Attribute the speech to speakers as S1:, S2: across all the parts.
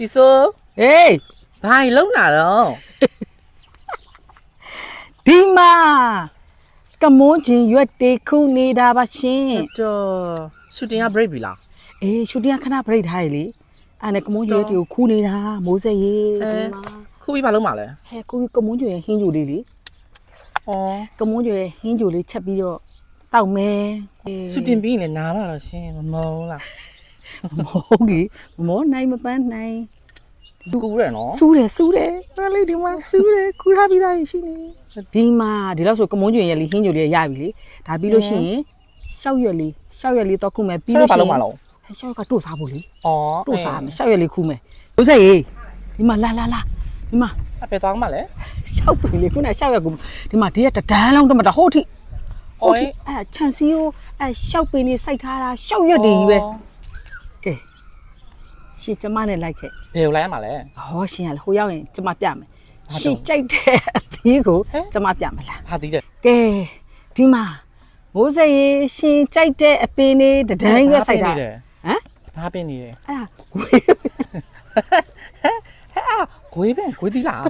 S1: တီဆို
S2: ဟေး
S1: ဘာကြီးလုံးလာတော့
S2: ဒီမှာကမွန်းချင်းရွက်တေခုနေတာပါရှင်
S1: တော့ရှူတင်က break ပြီလား
S2: အေးရှူတင်ကခဏ break ထားရလေအဲ့နဲ့ကမွန်းချင်းရွက်တေကိုခူးနေတာမိုးစက်ရေ
S1: အဲ
S2: ဒီမှာ
S1: ခုပြီးဘာလုံးမှာလဲ
S2: ဟဲ့ကိုကမွန်းချင်းရဲ့ဟင်းကြိုလေးလေ
S1: ဩ
S2: ကမွန်းချင်းရဲ့ဟင်းကြိုလေးချက်ပြီးတော့တောက်မယ်အေး
S1: ရှူတင်ပြီးရင်လည်းနားပါတော့ရှင်မမုန်းလား
S2: မဟုတ်ကြီးမောနိုင်မပန်းနိုင်
S1: ကူရဲနော်
S2: စူးတယ်စူးတယ်အဲ့လေးဒီမှာစူးတယ်ခူးထားပြီးသားရှိနေဒီမှာဒီလောက်ဆိုကမွန်းချင်းရဲ့လေဟင်းကြိုလေးရပြီလေဒါပြီးလို့ရှိရင်ရှောက်ရွက်လေးရှောက်ရွက်လေးတော့ခုမယ်ပြီး
S1: ဆက်
S2: လို့
S1: ဘာ
S2: ရှိ
S1: လုံးမှာ
S2: ရင်
S1: လုံး
S2: ဟဲ့ရှောက်ကတို့စားဖို့လေ
S1: ဩ
S2: တို့စားမယ်ရှောက်ရွက်လေးခူးမယ်ဘုဆက်ရေဒီမှာလာလာလာဒီမှာ
S1: အဖေသွားမှာလဲ
S2: ရှောက်ပြီလေခုနရှောက်ရွက်ကူဒီမှာဒီကတဒန်းလုံးတမတဟုတ်ထိ
S1: ဩ
S2: ဟုတ်ထိအဲခြံစည်းကိုအဲရှောက်ပင်နေစိုက်ထားတာရှောက်ရွက်တွေကြီးပဲ ကဲရှေ့ကျမနဲ့လိုက်ခဲ့
S1: ဘယ်ကိုလိုက်ရမှာလဲ
S2: ဟောရှင်ကလေဟိုရောက်ရင်ကျမပြမယ်
S1: ဘာတော့
S2: ရှင်ကြိုက်တဲ့အသီးကို
S1: ဟမ်
S2: ကျမပြမလား
S1: ဟာတီးတယ်
S2: ကဲဒီမှာမိုးစရေရှင်ကြိုက်တဲ့အပင်လေးတဒန်းရွက်စိုက်တာဟမ်
S1: ဘာပင်နေလဲ
S2: အဲ့ဒါကိုယ်
S1: ဟဲ့အာဂွေးပင်ဂွေးတီးလား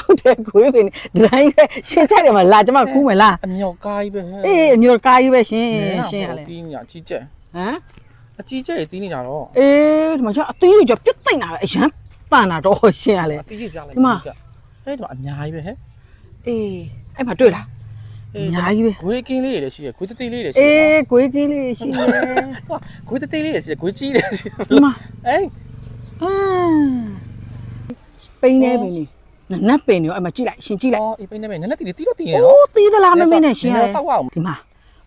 S2: ဟုတ်တယ်ကိုယ်ပင်ဒရိုင်းပဲရှင်းချိုက်တယ်မလားကျမကူးမယ်လား
S1: အမြောက်ကားကြီးပဲဟဲ့
S2: အေးအမျိုးကားကြီးပဲရှင်းရှင်းရလဲ
S1: တီးနေတာအကြီးကျက်
S2: ဟမ်
S1: အကြီးကျက်တီးနေတာတော့
S2: အေးဒီမှာကျအသေးကြီးကျပြတ်သိမ့်တာပဲအရန်ပန်တာတော့ရှင်းရလဲ
S1: အတီးကြီးပြလိုက်
S2: ဒီမှာ
S1: ဟဲ့ဒီမှာအများကြီးပဲဟဲ့
S2: အေးအဲ့မှာတွေ့လား အများကြီးပဲ
S1: ဂွေးကင်းလေးတွေလည်းရှိရဂွေးတသေးလေးတွေရှိ
S2: အေ
S1: ရး
S2: ကိုယ်ကင်းလေးရှိတယ်
S1: ဂွေးတသေးလေးတွေရှိရဂွေးကြီးတွေရှိရ
S2: ဒီမှာ
S1: အေး
S2: အင်းပိန်းနေပင်နေနတ်ပင်နေအဲ့မှာကြည့်လိုက်ရှင်ကြည့်လိုက်
S1: အော်အေးပိနေမယ်နည်းနည်းတီးတီးတော့တီးနေ
S2: အို
S1: နော်း
S2: သေးသလားမမေနဲ့ရှင်းရလဲ
S1: ဆောက်အောင်
S2: ဒီမှာ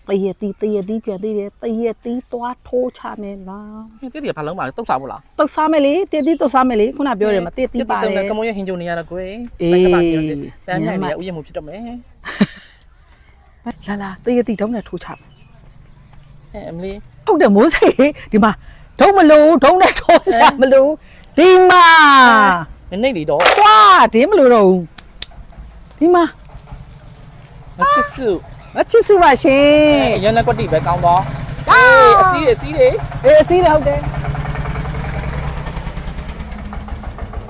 S2: တရတီတရတီကျန်သေးတယ်တရတီသွားထိုးချမယ်လား
S1: တီးတီးဘာလုံးပါလဲတုတ်စားဖို့လား
S2: တုတ်စားမယ်လေတရတီတုတ်စားမယ်လေခုနပြောတယ်မတရတီပါလေ
S1: ကမွန်ရဟင်ဂျုံနေရတော့ကွယ်
S2: အေး
S1: ဘက်ကပါပြောစီတမ်းမြိုင်နေဥယျာဉ်မှုဖြစ်တော့မယ်
S2: လာလာတရတီတုံးနဲ့ထိုးချမယ်
S1: အဲအမလေး
S2: ဟုတ်တယ်မိုးစိဒီမှာဒုံမလို့ဒုံနဲ့ထိုးစားမလို့ဒီမှာ
S1: နည်းနည်းလေးတော့
S2: ကွာဒီမလို့တော့ဘူးဒီမှာ
S1: မချစ်စု
S2: မချစ်စုပါရှင်
S1: ရန်နကွက်တီပဲကောင်းတော့
S2: အာ
S1: အစီးတွေအစီးတွေ
S2: အေးအစည်းလည်းဟုတ်တယ်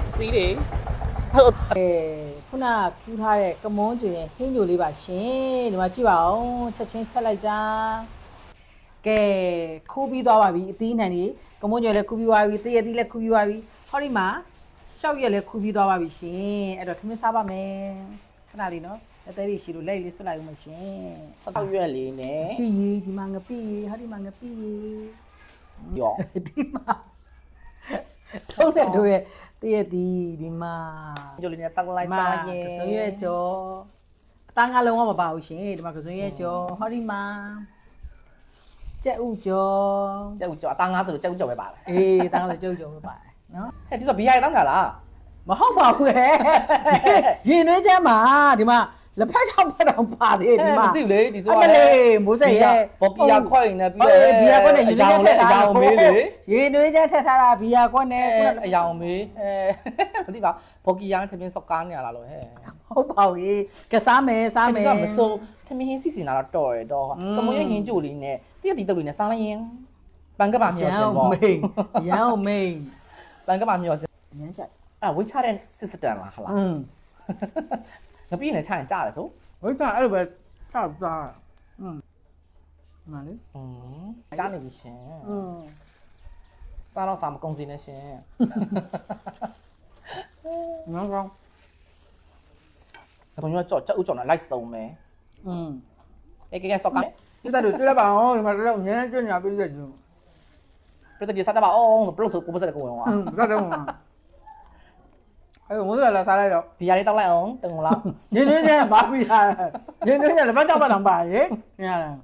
S1: အစီးတွေဟုတ်
S2: အဲခုနခူးထားတဲ့ကမွန်းကျွင်ဟင်းကြိုလေးပါရှင်ဒီမှာကြည့်ပါဦးချက်ချင်းချက်လိုက်တာကဲခူးပြီးသွားပါပြီအသီးနှံကြီးကမွန်းကျွင်လည်းခူးပြီးသွားပြီတရသီးလည်းခူးပြီးသွားပြီဟောဒီမှာရှောက်ရက်လည်းခူးပြီးသွားပါပြီရှင်အဲ့တော့ထမင်းစားပါမယ်ခဏလေးနော် အသေးလေးရှိလို့လက်လေးဆွတ်လိုက်ဦးမရှင်
S1: ဆောက်ရွက်လေးနဲ့
S2: ပြီးရီဒီမှာငပိရီဟောဒီမှာငပိရီ
S1: ရော
S2: ဒီမှာထုံးတဲ့တို့ရဲ့တရသီးဒီမှာ
S1: ဂျိုလေးနဲ့တောက်လိုက်စားရင်
S2: ကစွန်ရဲ့ကြောအသားငါလုံးဝမပါဘူးရှင်ဒီမှာကစွန်ရဲ့ကြောဟောဒီမှာကြက်ဥကြော
S1: ကျုပ်ကြောအသားငါးဆိုလို့ကျုပ်ကြောပဲပါလား
S2: အေးသားငါဆိုကြုတ်ကြောပဲပါတယ်နော်
S1: ဟဲ့ဒီဆိုဘီယာတောင်းတာလား
S2: မဟုတ်ပါဘူးလေရင်နှွေးချမ်းမှာဒီမှာ လက်ဖက်ချောင်းဖက်တော့ပါသေးဒီမှာ
S1: မသိဘူးလေဒီဆို
S2: အမလေးမိုးစိတ်ရဲ့
S1: ဘော်ကီယာခွက်နေပြီး
S2: ဟုတ်တယ်ဘီယာကွက်နဲ့ရေနွေးချမ်းထက်
S1: အ
S2: ထား
S1: ယောင်မေးလေ
S2: ရေနွေးချမ်းထက်ထားတာဘီယာကွက်နဲ့
S1: အဲ
S2: ခုန
S1: အယောင်မေးအဲမသိပါဘော်ကီယာနဲ့ထမင်းစောက်ကားနေရလားလို့ဟဲ့
S2: ဟုတ်ပါဘူးကစားမယ်စား
S1: အဲ့
S2: မယ်
S1: ဒါမစိုးထမင်းဟင်းစီစီနာတော့တော်ရတော့ကမွန်ရဟင်းကြိုလေးနဲ့တရက်တီတုပ်လေးနဲ့စားလိုက်ရင်ပန်ကပါမျောစင်ပေါ့
S2: မိန်ရန်အောင်မိန်
S1: ပန်ကပါမျောစင်
S2: ညမ်းကြိုက်
S1: အဲ့ဝိချတဲ့စစ်စတန်လားဟလား
S2: อืม
S1: ငပြည့်နဲ့ချရင်ကြားတယ်ဆို
S2: ဝိကအဲ့လိုပဲတောက်သားอืมမှန်လေ
S1: อืมကြားနေပြီရှင်
S2: อืม
S1: စားတော့စားမကုန်စင်းနဲ့ရှင်
S2: ငေါကောင်း
S1: ကမွန်ရကြော့ကြောက်ကြော့နဲ့လိုက်စုံမယ်
S2: อืม
S1: အဲကဲကဲစောက်က
S2: ဒီတက်တို့တွေ့ရပါအောင်ဒီမှာတော့ငင်းကျွညာပြည့်စက်ကျူ
S1: ပြတ်တည်းစားတပါအောင်ဘလို့ဆိုကိုပစက်ကိုဝင်သွား
S2: อืมစတဲ့မှာ အဲ့မိုးရလာစားလိုက်တော့
S1: ဘီယာလေးတောက်လိုက်အောင်တင်ကုန်လား
S2: ရင်းနှင်းချင်းဘာပြီးလာရင်းနှင်းချင်းလည်းဘာကြောက်ပါတော့ပါရေညာလား